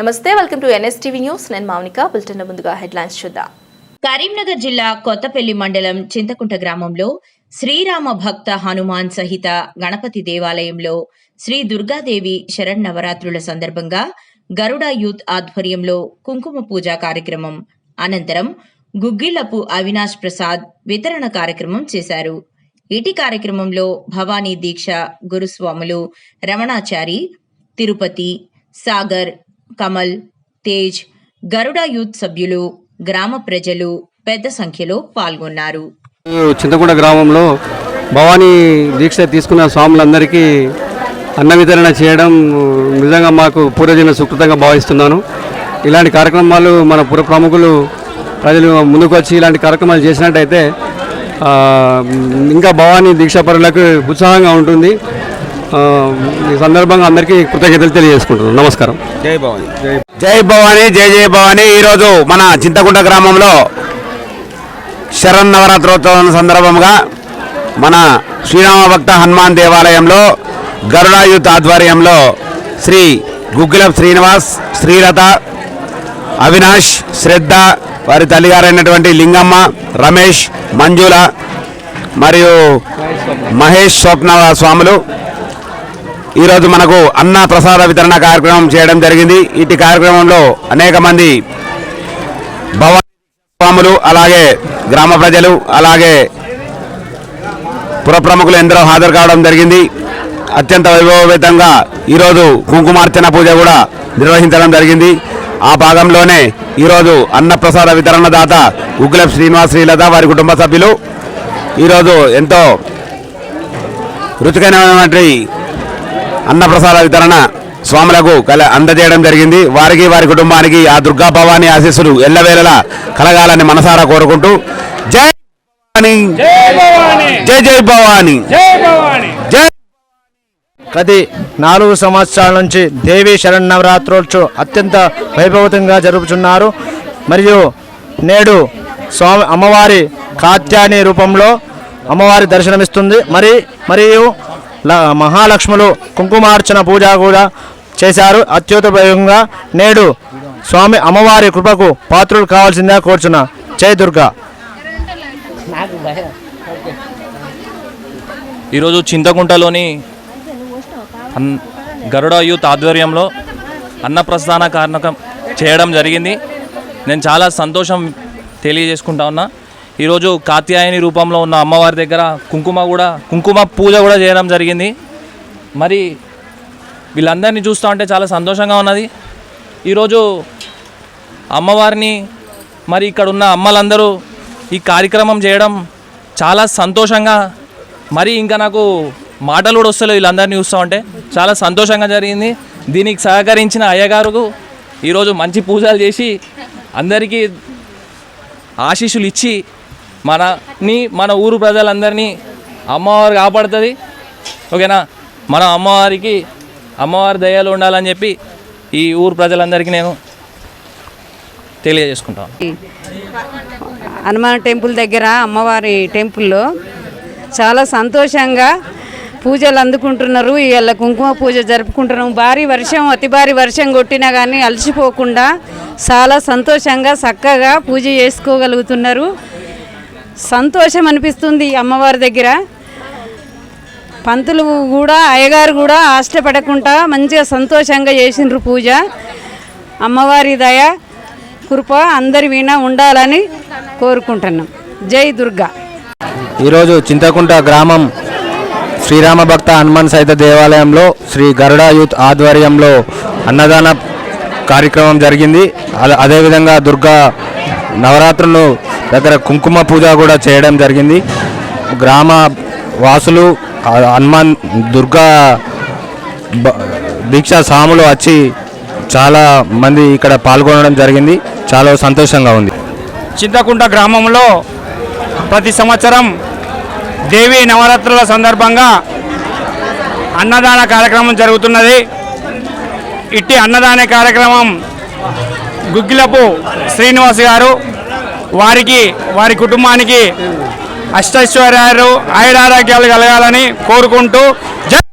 నమస్తే welcome to NSTV news. నేను Mounika bulletin ముందుగా హెడ్లైన్స్ చూద్దాం. కరీంనగర్ జిల్లా కొత్తపల్లి మండలం చింతకుంట గ్రామంలో శ్రీరామ భక్త హనుమాన్ సహిత గణపతి దేవాలయంలో శ్రీ దుర్గాదేవి శరన్నవరాత్రుల సందర్భంగా గరుడ యూత్ ఆధ్వర్యంలో కుంకుమ పూజ కార్యక్రమం. అనంతరం గుగ్గిళ్ళపు అవినాష్ ప్రసాద్ వితరణ కార్యక్రమం చేశారు. ఇటీ కార్యక్రమంలో భవానీ దీక్ష గురుస్వాములు రమణాచారి తిరుపతి సాగర్ కమల్ తేజ్ గరుడ యూత్ సభ్యులు గ్రామ ప్రజలు పెద్ద సంఖ్యలో పాల్గొన్నారు. చింతగూడ గ్రామంలో భవానీ దీక్ష తీసుకున్న స్వాములందరికీ అన్న వితరణ చేయడం నిజంగా మాకు పూర్వజన సుకృతంగా భావిస్తున్నాను. ఇలాంటి కార్యక్రమాలు మన పుర ప్రముఖులు ప్రజలు ముందుకు వచ్చి ఇలాంటి కార్యక్రమాలు చేసినట్టయితే ఇంకా భవానీ దీక్షాపరులకు ఉత్సాహంగా ఉంటుంది. ఈ సందర్భంగా అందరికీ కృతజ్ఞతలు తెలియజేసుకుంటున్నాను. నమస్కారం. జై భవాని. జై భవాని జై జై భవాని. ఈరోజు మన చింతకుంట గ్రామంలో శరన్నవరాత్రోత్సవం సందర్భంగా మన శ్రీరామ భక్త హనుమాన్ దేవాలయంలో గరుడాయుత్ ఆధ్వర్యంలో శ్రీ గుగ్గిలం శ్రీనివాస్ శ్రీలత అవినాష్ శ్రద్ధ వారి తల్లిగారైనటువంటి లింగమ్మ రమేష్ మంజుల మరియు మహేష్ స్వప్న స్వాములు ఈరోజు మనకు అన్న ప్రసాద వితరణ కార్యక్రమం చేయడం జరిగింది. ఇటు కార్యక్రమంలో అనేక మంది భవానీ అలాగే గ్రామ ప్రజలు అలాగే పుర ప్రముఖులు ఎందరో హాజరు కావడం జరిగింది. అత్యంత వైభవపేతంగా ఈరోజు కుంకుమార్చన పూజ కూడా నిర్వహించడం జరిగింది. ఆ భాగంలోనే ఈరోజు అన్నప్రసాద వితరణ దాత ఉగ్గుల శ్రీనివాస్ శ్రీలత వారి కుటుంబ సభ్యులు. ఈరోజు ఎంతో రుచికరమైనటువంటి అన్నప్రసాద వితరణ స్వాములకు కల అందజేయడం జరిగింది. వారికి వారి కుటుంబానికి ఆ దుర్గా భవాని ఆశీస్సులు ఎల్లవేళలా కలగాలని మనసారా కోరుకుంటూ జై భవాని. జై జై భవాని. జై గత నాలుగు సంవత్సరాల నుంచి దేవీ శరన్నవరాత్రోత్సవం అత్యంత వైభవతంగా జరుపుతున్నారు మరియు నేడు స్వామి అమ్మవారి కాత్యాని రూపంలో అమ్మవారి దర్శనమిస్తుంది. మరి మరియు మహాలక్ష్ములు కుంకుమార్చన పూజ కూడా చేశారు. అత్యుత నేడు స్వామి అమ్మవారి కృపకు పాత్రులు కావాల్సిందిగా కోరుచున్నా. జయ దుర్గా. ఈరోజు చింతకుంటలోని అన్ గరుడ యూత్ ఆధ్వర్యంలో అన్నప్రస్థాన కారణకం చేయడం జరిగింది. నేను చాలా సంతోషం తెలియజేసుకుంటా ఉన్నా. ఈరోజు కాత్యాయని రూపంలో ఉన్న అమ్మవారి దగ్గర కుంకుమ కూడా కుంకుమ పూజ కూడా చేయడం జరిగింది. మరి వీళ్ళందరినీ చూస్తూ ఉంటే చాలా సంతోషంగా ఉన్నది. ఈరోజు అమ్మవారిని మరి ఇక్కడ ఉన్న అమ్మలందరూ ఈ కార్యక్రమం చేయడం చాలా సంతోషంగా మరి ఇంకా నాకు మాటలు కూడా వస్తలేవు వీళ్ళందరినీ చూస్తూ ఉంటే. చాలా సంతోషంగా జరిగింది. దీనికి సహకరించిన అయ్యగారుకు ఈరోజు మంచి పూజలు చేసి అందరికీ ఆశీస్సులు ఇచ్చి మనని మన ఊరు ప్రజలందరినీ అమ్మవారు కాపాడుతుంది. ఓకేనా? మన అమ్మవారికి అమ్మవారి దయలు ఉండాలని చెప్పి ఈ ఊరు ప్రజలందరికీ నేను తెలియజేసుకుంటాను హనుమాన్ టెంపుల్ దగ్గర అమ్మవారి టెంపుల్లో చాలా సంతోషంగా పూజలు అందుకుంటున్నారు. ఇవాళ కుంకుమ పూజ జరుపుకుంటున్నాం భారీ వర్షం అతి భారీ వర్షం కొట్టినా కానీ అలసిపోకుండా చాలా సంతోషంగా చక్కగా పూజ చేసుకోగలుగుతున్నారు. సంతోషం అనిపిస్తుంది అమ్మవారి దగ్గర. పంతులు కూడా అయ్యగారు కూడా ఆశపడకుండా మంచిగా సంతోషంగా చేసిండ్రు పూజ. అమ్మవారి దయ కృప అందరి వీణ ఉండాలని కోరుకుంటున్నాం. జై దుర్గా. ఈరోజు చింతకుంట గ్రామం శ్రీరామ భక్త హనుమాన్ సైత దేవాలయంలో శ్రీ గరుడ యూత్ ఆధ్వర్యంలో అన్నదాన కార్యక్రమం జరిగింది. అదేవిధంగా దుర్గా నవరాత్రులు దగ్గర కుంకుమ పూజ కూడా చేయడం జరిగింది. గ్రామ వాసులు హనుమాన్ దుర్గా దీక్షా సాములు వచ్చి చాలా మంది ఇక్కడ పాల్గొనడం జరిగింది. చాలా సంతోషంగా ఉంది. చింతకుంట గ్రామంలో ప్రతి సంవత్సరం దేవి నవరాత్రుల సందర్భంగా అన్నదాన కార్యక్రమం జరుగుతున్నది. ఇట్టి అన్నదాన కార్యక్రమం గుగ్గిలపు శ్రీనివాస్ గారు వారికి వారి కుటుంబానికి అష్టైశ్వర్యాలు ఆయురారోగ్యాలు కలగాలని కోరుకుంటూ జై